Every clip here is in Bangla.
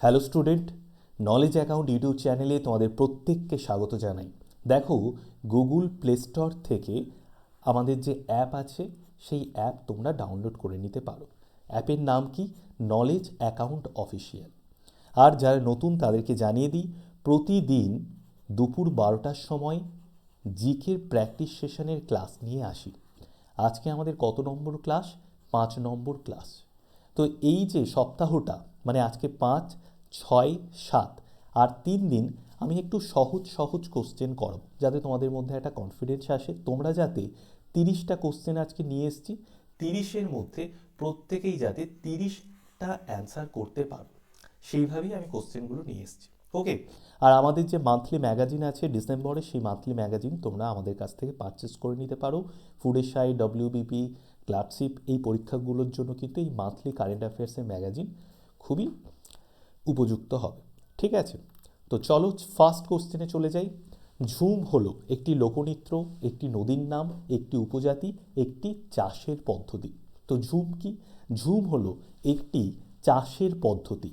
Hello student knowledge account YouTube চ্যানেলে তোমাদের প্রত্যেককে স্বাগত জানাই। দেখো, গুগল প্লে স্টোর থেকে আমাদের যে অ্যাপ আছে, সেই অ্যাপ তোমরা ডাউনলোড করে নিতে পারো। অ্যাপের নাম কি? নলেজ অ্যাকাউন্ট অফিসিয়াল আর যারা নতুন, তাদেরকে জানিয়ে দিই, প্রতিদিন দুপুর বারোটার সময় জিকের প্র্যাকটিস সেশনের ক্লাস নিয়ে আসি। আজকে আমাদের কত নম্বর ক্লাস পাঁচ নম্বর ক্লাস তো এই যে সপ্তাহটা মানে আজকে পাঁচ ছয়, সাত। আর তিন দিন আমি একটু সহজ সহজ কোশ্চেন করব, যাতে তোমাদের মধ্যে একটা কনফিডেন্স আসে। তোমরা যাতে তিরিশটা কোশ্চেন আজকে নিয়ে এসেছি, তিরিশের মধ্যে প্রত্যেকেই যাতে তিরিশটা অ্যান্সার করতে পারো। সেইভাবেই আমি কোশ্চেনগুলো নিয়ে এসেছি। ওকে আর আমাদের যে মান্থলি ম্যাগাজিন আছে ডিসেম্বরে, সেই মান্থলি ম্যাগাজিন তোমরা আমাদের কাছ থেকে পারচেস করে নিতে পারো। ফুডের সাই ডব্লিউবিপি ক্লাবশিপ এই পরীক্ষাগুলোর জন্য কিন্তু এই মান্থলি কারেন্ট অ্যাফেয়ার্সের ম্যাগাজিন খুবই উপযুক্ত হবে। ঠিক আছে? তো চলো ফার্স্ট কোশ্চেনে চলে যাই। ঝুম হলো একটি লোকনৃত্য একটি নদীর নাম, একটি উপজাতি, একটি চাষের পদ্ধতি। তো ঝুম কি? ঝুম হলো একটি চাষের পদ্ধতি।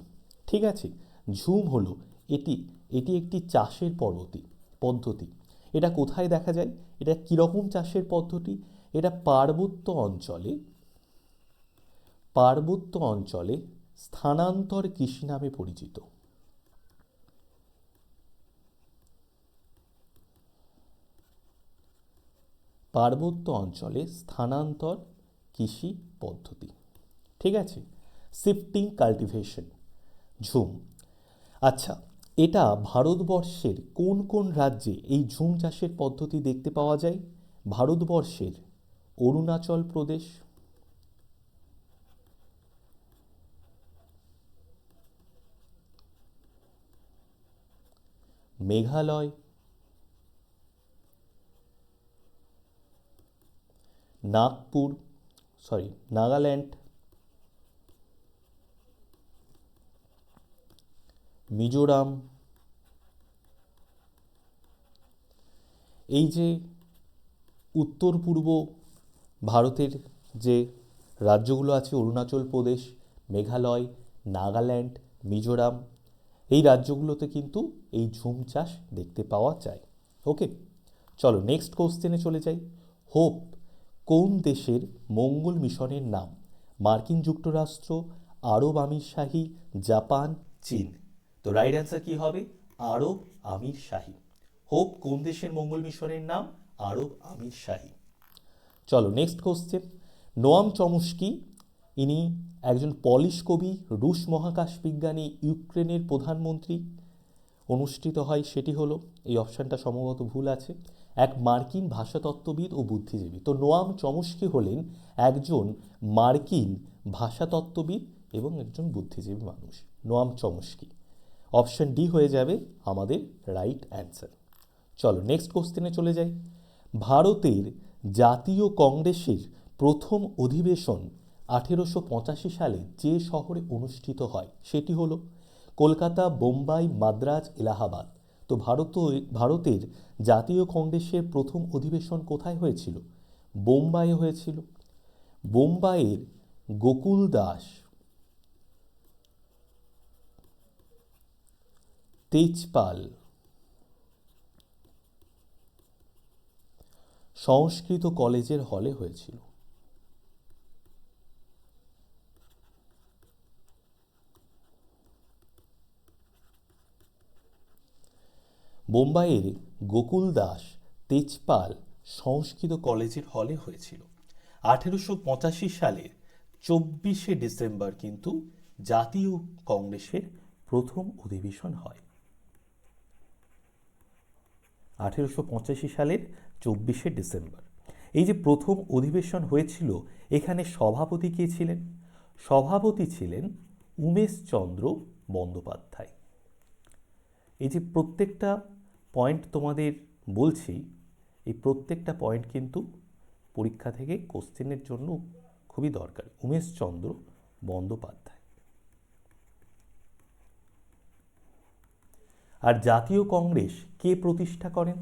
ঠিক আছে? ঝুম হলো এটি এটি একটি চাষের পদ্ধতি পদ্ধতি। এটা কোথায় দেখা যায়? এটা কীরকম চাষের পদ্ধতি? এটা পার্বত্য অঞ্চলে পার্বত্য অঞ্চলে স্থানান্তর কৃষি নামে পরিচিত। পার্বত্য অঞ্চলে স্থানান্তর কৃষি পদ্ধতি। ঠিক আছে? Shifting cultivation. ঝুম। আচ্ছা এটা ভারতবর্ষের কোন কোন রাজ্যে এই ঝুম চাষের পদ্ধতি দেখতে পাওয়া যায়? ভারতবর্ষের অরুণাচল প্রদেশ মেঘালয়। নাগপুর সরি নাগাল্যান্ড। মিজোরাম। এই যে উত্তর পূর্ব ভারতের যে রাজ্যগুলো আছে, অরুণাচল প্রদেশ, মেঘালয়, নাগাল্যান্ড, মিজোরাম এই রাজ্যগুলোতে কিন্তু এই ঝুম চাষ দেখতে পাওয়া যায়। ওকে চলো নেক্সট কোশ্চেনে চলে যাই। হোপ কোন দেশের মঙ্গল মিশনের নাম? মার্কিন যুক্তরাষ্ট্র, আরব আমির শাহী জাপান, চীন। তো রাইট অ্যান্সার কি হবে? আরব আমির শাহী হোপ কোন দেশের মঙ্গল মিশনের নাম? আরব আমির শাহী চলো নেক্সট কোশ্চেন নোয়াম চমস্কি ইনি একজন পলিশ কবি, রুশ মহাকাশ বিজ্ঞানী, ইউক্রেনের প্রধানমন্ত্রী। অনুষ্ঠিত হয় সেটি হলো, এই অপশানটা সম্ভবত ভুল আছে, এক মার্কিন ভাষাতত্ত্ববিদ ও বুদ্ধিজীবী। তো নোয়াম চমস্কি হলেন একজন মার্কিন ভাষাতত্ত্ববিদ এবং একজন বুদ্ধিজীবী মানুষ, নোয়াম চমস্কি অপশান ডি হয়ে যাবে আমাদের রাইট অ্যান্সার। চলো, নেক্সট কোশ্চেনে চলে যাই। ভারতের জাতীয় কংগ্রেসের প্রথম অধিবেশন আঠেরোশো পঁচাশি সালে যে শহরে অনুষ্ঠিত হয়, সেটি হল কলকাতা, বোম্বাই, মাদ্রাজ, এলাহাবাদ। তো ভারত ভারতের জাতীয় কংগ্রেসের প্রথম অধিবেশন কোথায় হয়েছিল? বোম্বাইয়ে হয়েছিল। বোম্বাইয়ের গোকুল দাস তেজপাল সংস্কৃত কলেজের হলে হয়েছিল। বোম্বাইয়ের গোকুল দাস তেজপাল সংস্কৃত কলেজের হলে হয়েছিল। আঠেরোশো পঁচাশি সালের চব্বিশে ডিসেম্বর কিন্তু জাতীয় কংগ্রেসের প্রথম অধিবেশন হয়। আঠেরোশো পঁচাশি সালের চব্বিশে ডিসেম্বর। এই যে প্রথম অধিবেশন হয়েছিল, এখানে সভাপতি কে ছিলেন? সভাপতি ছিলেন উমেশচন্দ্র বন্দ্যোপাধ্যায়। এই যে প্রত্যেকটা পয়েন্ট তোমাদের বলছি, এই প্রত্যেকটা পয়েন্ট কিন্তু পরীক্ষা থেকে কোশ্চেনের জন্য খুবই দরকার। উমেশচন্দ্র বন্দ্যোপাধ্যায়। আর জাতীয় কংগ্রেস কে প্রতিষ্ঠা করেন?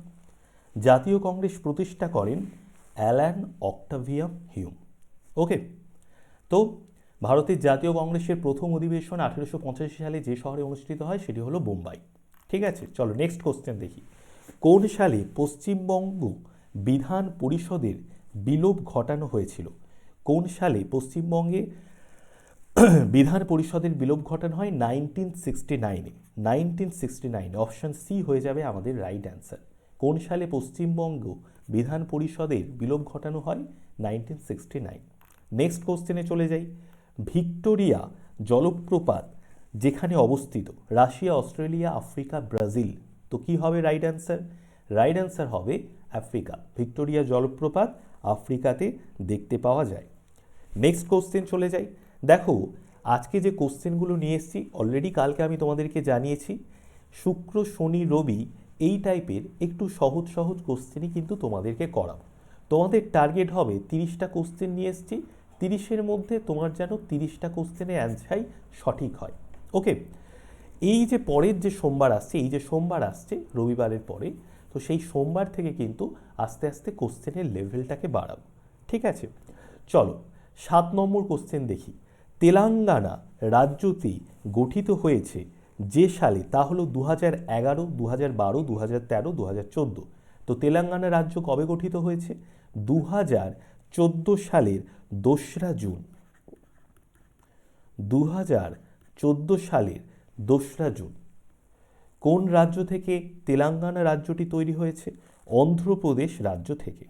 জাতীয় কংগ্রেস প্রতিষ্ঠা করেন অ্যালান অক্টাভিয়াম হিউম। ওকে, তো ভারতের জাতীয় কংগ্রেসের প্রথম অধিবেশন আঠেরোশো পঁচাশি সালে যে শহরে অনুষ্ঠিত হয় সেটি হলো বোম্বাই। ঠিক আছে? চলো নেক্সট কোশ্চেন দেখি। কোন সালে পশ্চিমবঙ্গ বিধান পরিষদের বিলোপ ঘটানো হয়েছিল? কোন সালে পশ্চিমবঙ্গে বিধান পরিষদের বিলোপ ঘটানো হয়? নাইনটিন সিক্সটি নাইনে নাইনটিন সিক্সটি নাইনে অপশান সি হয়ে যাবে আমাদের রাইট অ্যান্সার কোন সালে পশ্চিমবঙ্গ বিধান পরিষদের বিলোপ ঘটানো হয়? নাইনটিন সিক্সটি নাইন নেক্সট কোশ্চেনে চলে যাই। ভিক্টোরিয়া জলপ্রপাত যেখানে অবস্থিত, রাশিয়া, অস্ট্রেলিয়া, আফ্রিকা, ব্রাজিল। তো কি হবে রাইট অ্যান্সার রাইট অ্যান্সার হবে আফ্রিকা। ভিক্টোরিয়া জলপ্রপাত আফ্রিকাতে দেখতে পাওয়া যায়। নেক্সট কোশ্চেন চলে যাই। দেখো, আজকে যে কোশ্চেনগুলো নিয়ে এসেছি অলরেডি কালকে আমি তোমাদেরকে জানিয়েছি, শুক্র, শনি, রবি এই টাইপের একটু সহজ সহজ কোশ্চেনই কিন্তু তোমাদেরকে করাবো। তোমাদের টার্গেট হবে তিরিশটা কোশ্চেন নিয়ে এসেছি। তিরিশের মধ্যে তোমার যেন তিরিশটা কোশ্চেনের অ্যান্সারই সঠিক হয়। ওকে এই যে পরের যে সোমবার আসছে, এই যে সোমবার আসছে, রবিবারের পরে, তো সেই সোমবার থেকে কিন্তু আস্তে আস্তে কোশ্চেনের লেভেলটাকে বাড়াবো। ঠিক আছে? চলো, সাত নম্বর কোশ্চেন দেখি। তেলেঙ্গানা রাজ্যটি গঠিত হয়েছে যে সালে, তা হলো দু হাজার এগারো দু হাজার বারো দু হাজার তেরো দু হাজার চোদ্দ। তো তেলেঙ্গানা রাজ্য কবে গঠিত হয়েছে? দু হাজার চোদ্দ সালের দোসরা জুন। দু হাজার চোদ্দ সালের দোসরা জুন। কোন রাজ্য থেকে তেলেঙ্গানা রাজ্যটি তৈরি হয়েছে? অন্ধ্রপ্রদেশ রাজ্য থেকে।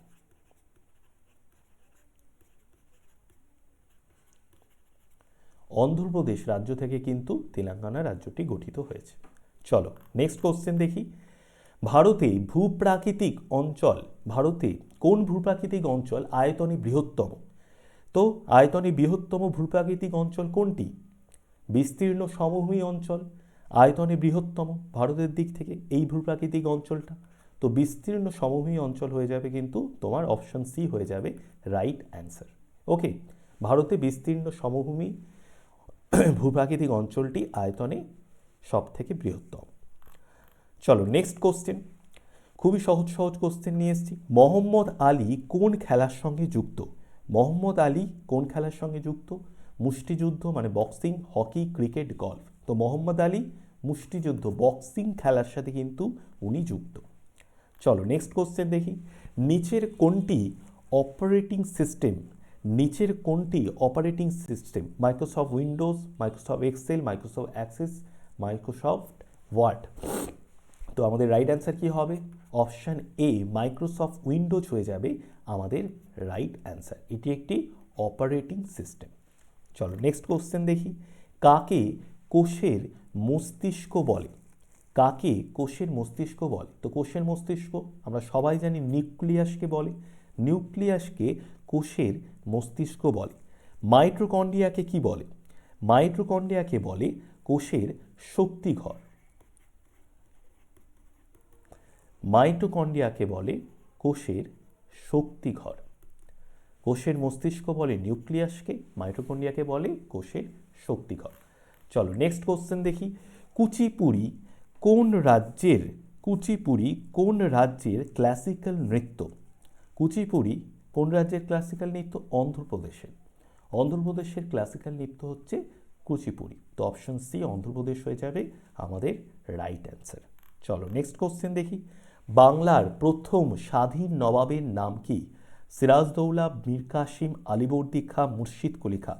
অন্ধ্রপ্রদেশ রাজ্য থেকে কিন্তু তেলেঙ্গানা রাজ্যটি গঠিত হয়েছে। চলো নেক্সট কোশ্চেন দেখি। ভারতে ভূপ্রাকৃতিক অঞ্চল, ভারতে কোন ভূপ্রাকৃতিক অঞ্চল আয়তনে বৃহত্তম? তো, আয়তনে বৃহত্তম ভূপ্রাকৃতিক অঞ্চল কোনটি? বিস্তীর্ণ সমভূমি অঞ্চল, আয়তনে বৃহত্তম, ভারতের দিক থেকে এই ভূপ্রাকৃতিক অঞ্চলটা। তো বিস্তীর্ণ সমভূমি অঞ্চল হয়ে যাবে কিন্তু তোমার অপশন সি হয়ে যাবে রাইট অ্যান্সার ওকে ভারতে বিস্তীর্ণ সমভূমি, ভূপ্রাকৃতিক অঞ্চলটি আয়তনে সব থেকে বৃহত্তম। চলো নেক্সট কোশ্চেন খুবই সহজ সহজ কোশ্চেন নিয়ে এসেছি। মোহাম্মদ আলী কোন খেলার সঙ্গে যুক্ত? মোহাম্মদ আলী কোন খেলার সঙ্গে যুক্ত? মুষ্টিযুদ্ধ মানে বক্সিং হকি ক্রিকেট গলফ তো মোহাম্মদ আলী মুষ্টিযুদ্ধ বক্সিং খেলার সাথে কিন্তু উনি যুক্ত। চলো নেক্সট কোশ্চেন দেখি। নিচের কোনটি অপারেটিং সিস্টেম নিচের কোনটি operating system Microsoft Windows Microsoft Excel Microsoft Access Microsoft Word তো আমাদের রাইট অ্যান্সার কি হবে? অপশান এ মাইক্রোসফট উইন্ডোজ হয়ে যাবে আমাদের রাইট অ্যান্সার এটি একটি অপারেটিং সিস্টেম চলো নেক্সট কোশ্চেন দেখি। কাকে কোষের মস্তিষ্ক বলে? কাকে কোষের মস্তিষ্ক বলে? তো কোষের মস্তিষ্ক আমরা সবাই জানি নিউক্লিয়াসকে বলে। নিউক্লিয়াসকে কোষের মস্তিষ্ক বলে। মাইট্রোকন্ডিয়াকে কি বলে? মাইট্রোকন্ডিয়াকে বলে কোষের শক্তিঘর মাইটোকন্ডিয়াকে বলে কোষের শক্তিঘর কোষের মস্তিষ্ক বলে নিউক্লিয়াসকে মাইটোকন্ডিয়াকে বলে কোষের শক্তিঘর। চলো নেক্সট কোশ্চেন দেখি। কুচিপুড়ি কোন রাজ্যের, কুচিপুড়ি কোন রাজ্যের ক্লাসিক্যাল নৃত্য? কুচিপুড়ি কোন রাজ্যের ক্লাসিক্যাল নৃত্য? অন্ধ্রপ্রদেশের। অন্ধ্রপ্রদেশের ক্লাসিক্যাল নৃত্য হচ্ছে কুচিপুড়ি। তো অপশন সি অন্ধ্রপ্রদেশ হয়ে যাবে আমাদের রাইট অ্যান্সার চলো নেক্সট কোশ্চেন দেখি। বাংলার প্রথম স্বাধীন নবাবের নাম কি? সিরাজদৌলা মীর কাসিম আলিবর্দি খা মুর্শিদ কুলি খা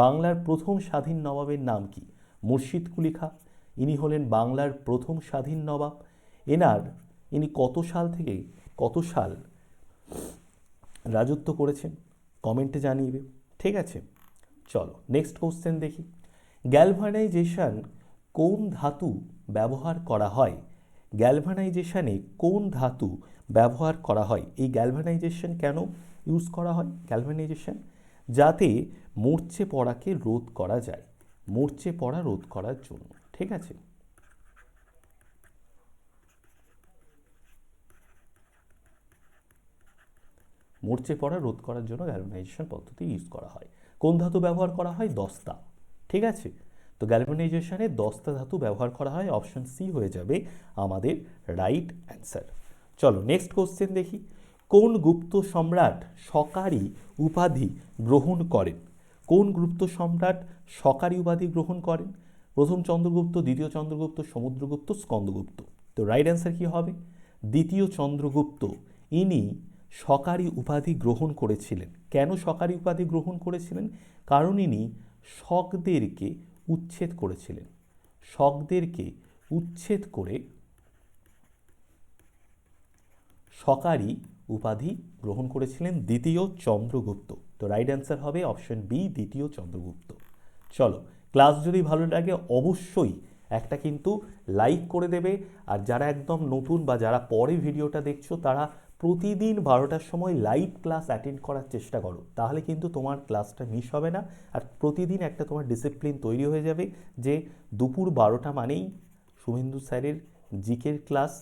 বাংলার প্রথম স্বাধীন নবাবের নাম কি? মুর্শিদ কুলি খা ইনি হলেন বাংলার প্রথম স্বাধীন নবাব। এনার ইনি কত সাল থেকে কত সাল রাজত্ব করেছেন? কমেন্টে জানিয়ে ঠিক আছে, চলো নেক্সট কোশ্চেন দেখি। গ্যালভানাইজেশন কোন ধাতু ব্যবহার করা হয়? গ্যালভানাইজেশনে কোন ধাতু ব্যবহার করা হয়। এই গ্যালভানাইজেশন কেন ইউজ করা হয়? গ্যালভানাইজেশন যাতে মরচে পড়াকে রোধ করা যায়। মরচে পড়া রোধ করার জন্য, ঠিক আছে? মরচে পড়া রোধ করার জন্য গ্যালভানাইজেশন পদ্ধতি ইউজ করা হয়। কোন ধাতু ব্যবহার করা হয়? দস্তা, ঠিক আছে? তো গ্যালভানাইজেশনে দস্তা ধাতু ব্যবহার করা হয়। অপশন সি হয়ে যাবে আমাদের রাইট অ্যান্সার চলো নেক্সট কোশ্চেন দেখি। কোন গুপ্ত সম্রাট সকারি উপাধি গ্রহণ করেন? কোন গুপ্ত সম্রাট সকারি উপাধি গ্রহণ করেন? প্রথম চন্দ্রগুপ্ত, দ্বিতীয় চন্দ্রগুপ্ত, সমুদ্রগুপ্ত, স্কন্দগুপ্ত। তো রাইট অ্যান্সার কী হবে? দ্বিতীয় চন্দ্রগুপ্ত, ইনি সকারি উপাধি গ্রহণ করেছিলেন। কেন সকারি উপাধি গ্রহণ করেছিলেন? কারণ ইনি শকদেরকে উচ্ছেদ করেছিলেন। শকদেরকে উচ্ছেদ করে সকারি উপাধি গ্রহণ করেছিলেন দ্বিতীয় চন্দ্রগুপ্ত। তো রাইট অ্যান্সার হবে অপশন বি দ্বিতীয় চন্দ্রগুপ্ত। চলো ক্লাস যদি ভালো লাগে অবশ্যই একটা কিন্তু লাইক করে দেবে। আর যারা একদম নতুন বা যারা পরে ভিডিওটা দেখছ, তারা প্রতিদিন বারোটার সময় লাইভ ক্লাস অ্যাটেন্ড করার চেষ্টা করো। তাহলে কিন্তু তোমার ক্লাসটা মিস হবে না। আর প্রতিদিন একটা তোমার ডিসিপ্লিন তৈরি হয়ে যাবে যে দুপুর বারোটা মানেই শুভেন্দু স্যারের জিকের ক্লাস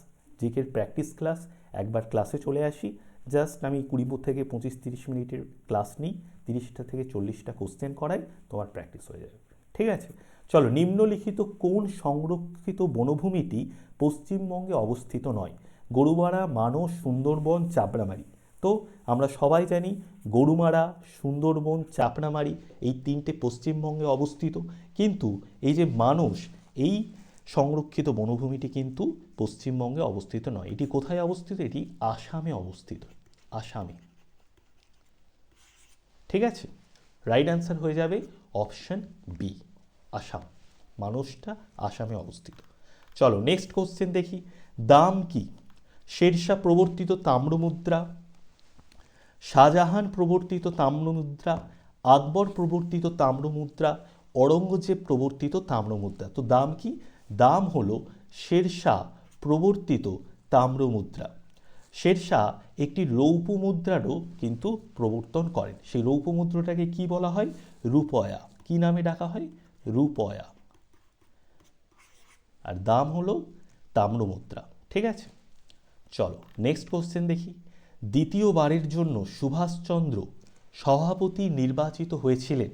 জিকের প্র্যাকটিস ক্লাস একবার ক্লাসে চলে আসি। জাস্ট আমি কুড়ি থেকে পঁচিশ তিরিশ মিনিটের ক্লাস নিই, তিরিশটা থেকে চল্লিশটা কোশ্চেন করাই, তোমার প্র্যাকটিস হয়ে যাবে। ঠিক আছে? চলো, নিম্নলিখিত কোন সংরক্ষিত বনভূমিটি পশ্চিমবঙ্গে অবস্থিত নয়? গরুমারা, মানস, সুন্দরবন, চাপড়ামারি। তো, আমরা সবাই জানি গরুমারা, সুন্দরবন, চাপড়ামারি এই তিনটে পশ্চিমবঙ্গে অবস্থিত। কিন্তু এই যে মানুষ এই সংরক্ষিত বনভূমিটি কিন্তু পশ্চিমবঙ্গে অবস্থিত নয়। এটি কোথায় অবস্থিত? এটি আসামে অবস্থিত। আসামে। ঠিক আছে? রাইট অ্যান্সার হয়ে যাবে অপশন বি আসাম। মানুষটা আসামে অবস্থিত। চলো নেক্সট কোশ্চেন দেখি। দাম কি? শেরশাহ প্রবর্তিত তাম্রমুদ্রা শাহজাহান প্রবর্তিত তাম্রমুদ্রা আকবর প্রবর্তিত তাম্রমুদ্রা অরঙ্গজেব প্রবর্তিত তাম্রমুদ্রা তো দাম কি? দাম হল শেরশাহ প্রবর্তিত তাম্র মুদ্রা শেরশাহ একটি রৌপ্য মুদ্রারও কিন্তু প্রবর্তন করেন। সেই রৌপ্য মুদ্রাটাকে কি বলা হয়? রূপয়া। কি নামে ডাকা হয়? রূপয়া। আর দাম হলো তাম্রমুদ্রা। ঠিক আছে? চলো নেক্সট কোশ্চেন দেখি। দ্বিতীয়বারের জন্য সুভাষচন্দ্র সভাপতি নির্বাচিত হয়েছিলেন।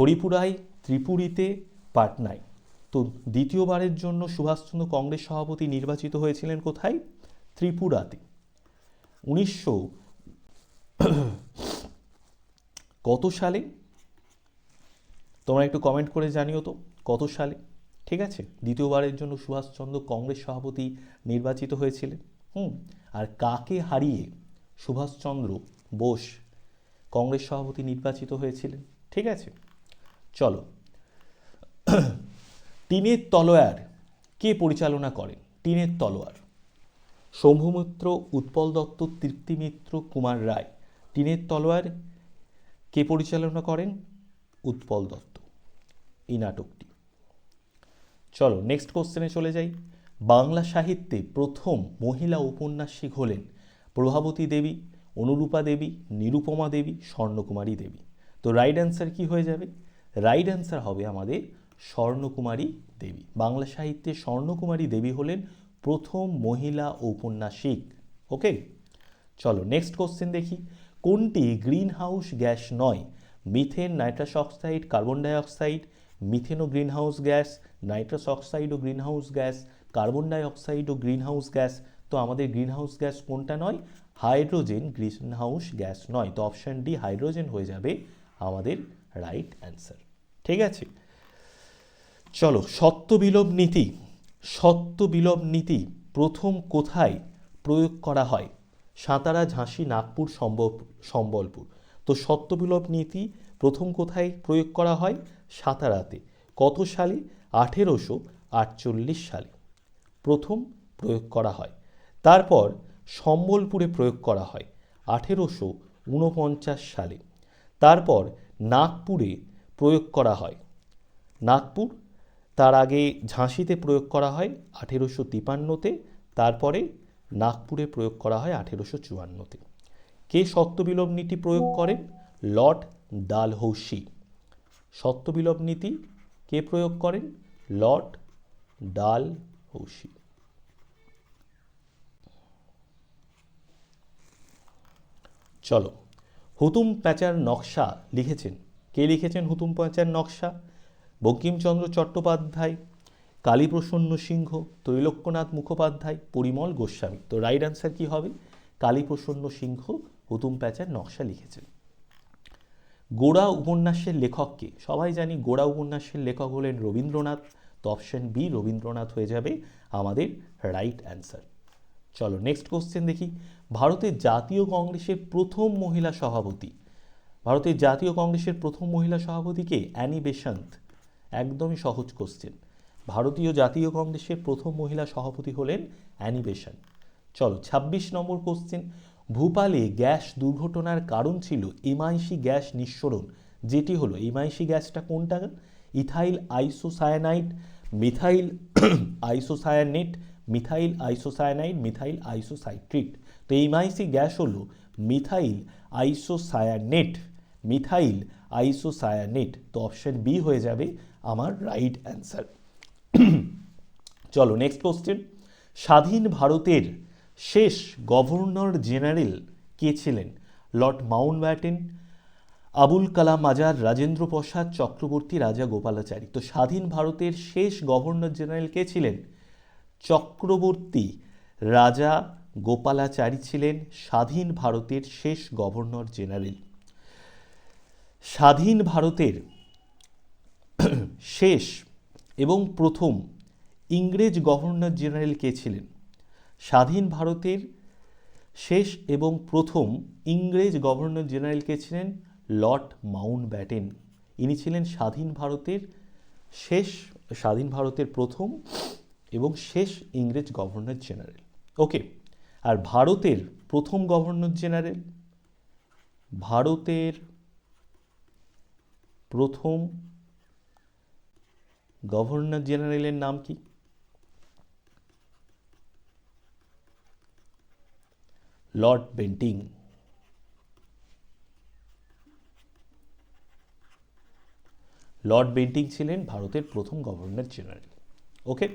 হরিপুরায়, ত্রিপুরীতে, পাটনায়। তো দ্বিতীয়বারের জন্য সুভাষচন্দ্র কংগ্রেস সভাপতি নির্বাচিত হয়েছিলেন কোথায়? ত্রিপুরাতে। উনিশশো কত সালে? তোমরা একটু কমেন্ট করে জানিও তো, কত সালে? ঠিক আছে? দ্বিতীয়বারের জন্য সুভাষচন্দ্র কংগ্রেস সভাপতি নির্বাচিত হয়েছিলেন। হুম, আর কাকে হারিয়ে সুভাষচন্দ্র বোস কংগ্রেস সভাপতি নির্বাচিত হয়েছিলেন? ঠিক আছে? চলো। টিনের তলোয়ার কে পরিচালনা করেন টিনের তলোয়ার। শম্ভুমিত্র, উৎপল দত্ত তৃপ্তি মিত্র কুমার রায়। টিনের তলোয়ার কে পরিচালনা করেন? উৎপল দত্ত। এই নাটকটি। চলো নেক্সট কোশ্চেনে চলে যাই। বাংলা সাহিত্যে প্রথম মহিলা উপন্যাসিক হলেন প্রভাবতী দেবী, অনুরূপা দেবী, নিরুপমা দেবী, স্বর্ণকুমারী দেবী। তো রাইট অ্যান্সার কি হয়ে যাবে? রাইট অ্যান্সার হবে আমাদের স্বর্ণকুমারী দেবী। বাংলা সাহিত্যে স্বর্ণকুমারী দেবী হলেন প্রথম মহিলা ঔপন্যাসিক। ওকে চলো নেক্সট কোশ্চেন দেখি। কোনটি গ্রিন হাউস গ্যাস নয়? Methane nitrous oxide, carbon dioxide, methane ও greenhouse gas, nitrous oxide ও greenhouse gas, carbon dioxide ও গ্রিন হাউস গ্যাস। তো আমাদের গ্রিন হাউস গ্যাস কোনটা নয়? হাইড্রোজেন গ্রিন হাউস গ্যাস নয়। তো অপশান ডি হাইড্রোজেন হয়ে যাবে আমাদের রাইট অ্যান্সার। ঠিক আছে? চলো সত্য বিলোপ নীতি সত্য বিলোপ নীতি প্রথম কোথায় প্রয়োগ করা হয়? সাঁতারা, ঝাঁসি, নাগপুর সম্ভব সম্বলপুর। তো সত্য বিলোপ নীতি প্রথম কোথায় প্রয়োগ করা হয়? সাঁতারাতে। কত সালে? আঠেরোশো আটচল্লিশ সালে প্রথম প্রয়োগ করা হয়। তারপর সম্বলপুরে প্রয়োগ করা হয়, আঠেরোশো ঊনপঞ্চাশ সালে। তারপর নাগপুরে প্রয়োগ করা হয়। নাগপুর তার আগে ঝাঁসিতে প্রয়োগ করা হয় আঠেরোশো তিপান্নতে, তারপরে নাগপুরে প্রয়োগ করা হয় আঠেরোশো চুয়ান্নতে। কে সত্যবিলোপ নীতি প্রয়োগ করেন? লর্ড ডালহৌসি। সত্যবিলোপ নীতি কে প্রয়োগ করেন? Lord Dalhousie. চলো, হুতুম প্যাঁচার নকশা লিখেছেন। কে লিখেছেন হুতুম প্যাঁচার নকশা? বঙ্কিমচন্দ্র চট্টোপাধ্যায়, কালীপ্রসন্ন সিংহ, ত্রৈলোক্যনাথ মুখোপাধ্যায়, পরিমল গোস্বামী। তো রাইট অ্যান্সার কী হবে? কালীপ্রসন্ন সিংহ, হুতুম প্যাঁচার নকশা লিখেছেন। গোড়া উপন্যাসের লেখককে সবাই জানি গোড়া উপন্যাসের লেখক হলেন রবীন্দ্রনাথ। তো অপশন বি রবীন্দ্রনাথ হয়ে যাবে আমাদের রাইট অ্যান্সার চলো নেক্সট কোশ্চেন দেখি। ভারতের জাতীয় কংগ্রেসের প্রথম মহিলা সভাপতি। ভারতের জাতীয় কংগ্রেসের প্রথম মহিলা সভাপতিকে অ্যানি বেসান্ত একদমই সহজ কোশ্চেন ভারতীয় জাতীয় কংগ্রেসের প্রথম মহিলা সভাপতি হলেন অ্যানি বেসান্ত চলো ২৬ নম্বর কোশ্চেন ভূপালে গ্যাস দুর্ঘটনার কারণ ছিল এমআইসি গ্যাস নিঃসরণ। যেটি হলো, এমআইসি গ্যাসটা কোনটা? Ethyl isocyanite methyl isocyanate, methyl isocyanide, methyl isocitrate তো এমআইসি গ্যাস হলো মিথাইল আইসোসায়ানেট মিথাইল আইসোসায়ানেট। তো অপশন বি হয়ে যাবে আমার রাইট অ্যান্সার চলো নেক্সট কোশ্চেন স্বাধীন ভারতের শেষ গভর্নর জেনারেল কে ছিলেন? Lord Mountbatten Abul Kalam Azad, Rajendra Prasad Chakraborty, Raja Gopalachari. তো স্বাধীন ভারতের শেষ গভর্নর জেনারেল কে ছিলেন? চক্রবর্তী, রাজা গোপালাচারী ছিলেন স্বাধীন ভারতের শেষ গভর্নর জেনারেল স্বাধীন ভারতের শেষ এবং প্রথম ইংরেজ গভর্নর জেনারেল কে ছিলেন? স্বাধীন ভারতের শেষ এবং প্রথম ইংরেজ গভর্নর জেনারেল কে ছিলেন? লর্ড মাউন্ট ব্যাটেন ইনি ছিলেন স্বাধীন ভারতের শেষ, স্বাধীন ভারতের প্রথম এবং শেষ ইংরেজ গভর্নর জেনারেল। ওকে, আর ভারতের প্রথম গভর্নর জেনারেল? ভারতের প্রথম গভর্নর জেনারেলের নাম কি? Lord Bentinck. লর্ড বেন্টিং ছিলেন ভারতের প্রথম গভর্নর জেনারেল। ওকে?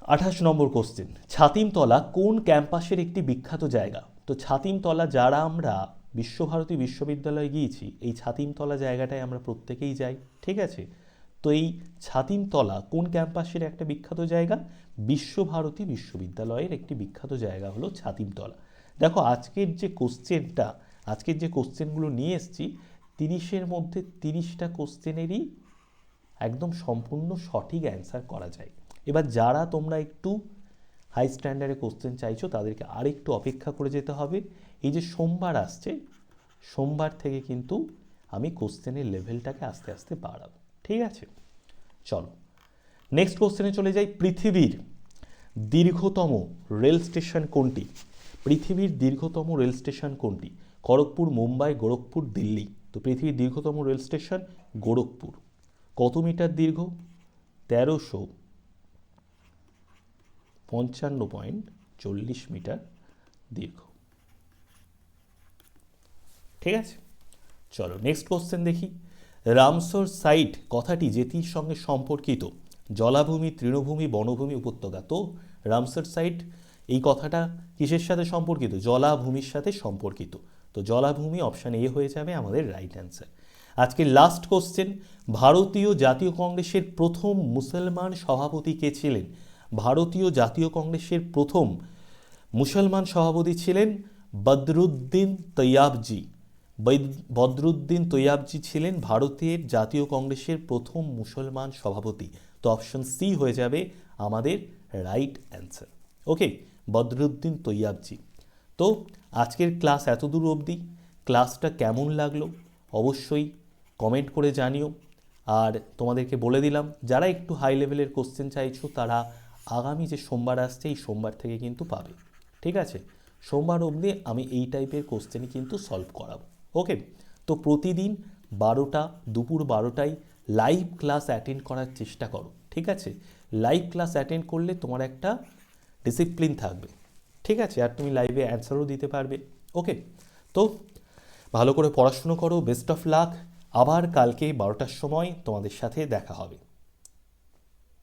আঠাশ নম্বর কোশ্চেন ছাতিমতলা কোন ক্যাম্পাসের একটি বিখ্যাত জায়গা? তো ছাতিমতলা যারা আমরা বিশ্বভারতী বিশ্ববিদ্যালয়ে গিয়েছি, এই ছাতিমতলা জায়গাটায় আমরা প্রত্যেকেই যাই, ঠিক আছে? তো এই ছাতিমতলা কোন ক্যাম্পাসের একটা বিখ্যাত জায়গা? বিশ্বভারতী বিশ্ববিদ্যালয়ের একটি বিখ্যাত জায়গা হলো ছাতিমতলা। দেখো, আজকের যে কোশ্চেনটা, আজকের যে কোশ্চেনগুলো নিয়ে এসেছি, তিরিশের মধ্যে তিরিশটা কোশ্চেনেরই একদম সম্পূর্ণ সঠিক অ্যান্সার করা যায়। এবার যারা তোমরা একটু হাই স্ট্যান্ডার্ডে কোশ্চেন চাইছো, তাদেরকে আরেকটু অপেক্ষা করে যেতে হবে। এই যে সোমবার আসছে, সোমবার থেকে কিন্তু আমি কোশ্চেনের লেভেলটাকে আস্তে আস্তে বাড়াবো। ঠিক আছে? চলো। নেক্সট কোশ্চেনে চলে যাই। পৃথিবীর দীর্ঘতম রেল স্টেশন কোনটি? পৃথিবীর দীর্ঘতম রেল স্টেশন কোনটি? খড়গপুর, মুম্বাই, গোরখপুর, দিল্লি। তো পৃথিবীর দীর্ঘতম রেল স্টেশন গোরখপুর। কত মিটার দীর্ঘ? তেরোশো পঞ্চান্ন পয়েন্ট চল্লিশ মিটার দীর্ঘ। ঠিক আছে? চলো নেক্সট কোশ্চেন দেখি। রামসর সাইট কথাটি যেটির সঙ্গে সম্পর্কিত। জলাভূমি, তৃণভূমি, বনভূমি উপত্যকা। তো রামসর সাইট এই কথাটা কিসের সাথে সম্পর্কিত? জলাভূমির সাথে সম্পর্কিত। তো জলাভূমি অপশান এ হয়ে যাবে আমাদের রাইট অ্যান্সার আজকে লাস্ট কোশ্চেন ভারতীয় জাতীয় কংগ্রেসের প্রথম মুসলমান সভাপতি কে ছিলেন? ভারতীয় জাতীয় কংগ্রেসের প্রথম মুসলমান সভাপতি ছিলেন বদরুদ্দিন তৈয়াবজি। বদরুদ্দিন তৈয়াবজি ছিলেন ভারতের জাতীয় কংগ্রেসের প্রথম মুসলমান সভাপতি। তো অপশন সি হয়ে যাবে আমাদের right answer okay Badruddin Tyabji. তো আজকের ক্লাস এত দূর অবধি ক্লাসটা কেমন লাগল? অবশ্যই কমেন্ট করে জানিও। আর তোমাদেরকে বলে দিলাম, যারা একটু হাই লেভেলের কোশ্চেন চাইছো, তারা আগামী যে সোমবার আসছে, এই সোমবার থেকে কিন্তু পাবে। ঠিক আছে? সোমবার অবধি আমি এই টাইপের কোশ্চেনই কিন্তু সলভ করাবো। ওকে তো প্রতিদিন বারোটা, দুপুর বারোটায় লাইভ ক্লাস অ্যাটেন্ড করার চেষ্টা করো, ঠিক আছে? লাইভ ক্লাস অ্যাটেন্ড করলে তোমার একটা ডিসিপ্লিন থাকবে, ঠিক আছে? আর তুমি লাইভে অ্যান্সারও দিতে পারবে ওকে তো ভালো করে পড়াশুনো করো বেস্ট অফ লাক আবার কালকে বারোটার সময় তোমাদের সাথে দেখা হবে।